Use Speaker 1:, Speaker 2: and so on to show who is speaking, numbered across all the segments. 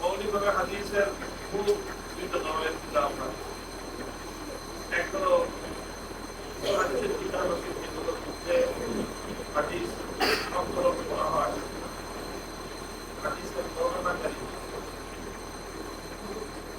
Speaker 1: মৌলিকভাবে হাদিসের খুব দুটো ধরনের কিতাব হয় এক আছে যেগুলোর হাদিস সংকলন করা হয় হাদিসের বর্ণনাকারী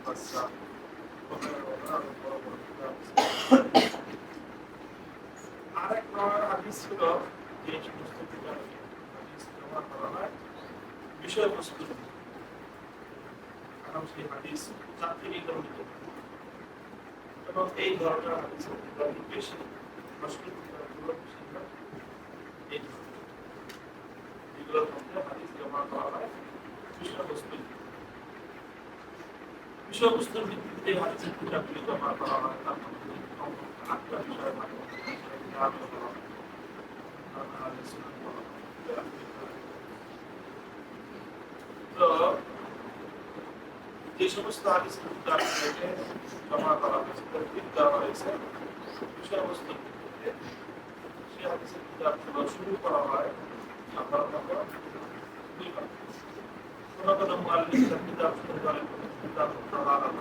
Speaker 1: হাদিস এক বর্ণিত হাদিস হাদিস ছিল যে হাদিস হাদিস এই ধরনের এই ধরনের যেগুলোর মধ্যে হাদিস ব্যবহার করা হয় বিষয়বস্তু বিষয়বস্তুর ভিত্তিতে হাদিসের কিতাবগুলি ব্যবহার করা হয় তার মধ্যে আটটা বিষয় থাকে তো যে সমস্ত হাদিস কিতাবগুলোকে জমা করা হয়েছে তরতিব দেওয়া হয়েছে বিষয়বস্তুর ভিত্তিতে সেই হাদিসের কিতাবগুলো শুরু করা হয় ハハハハ。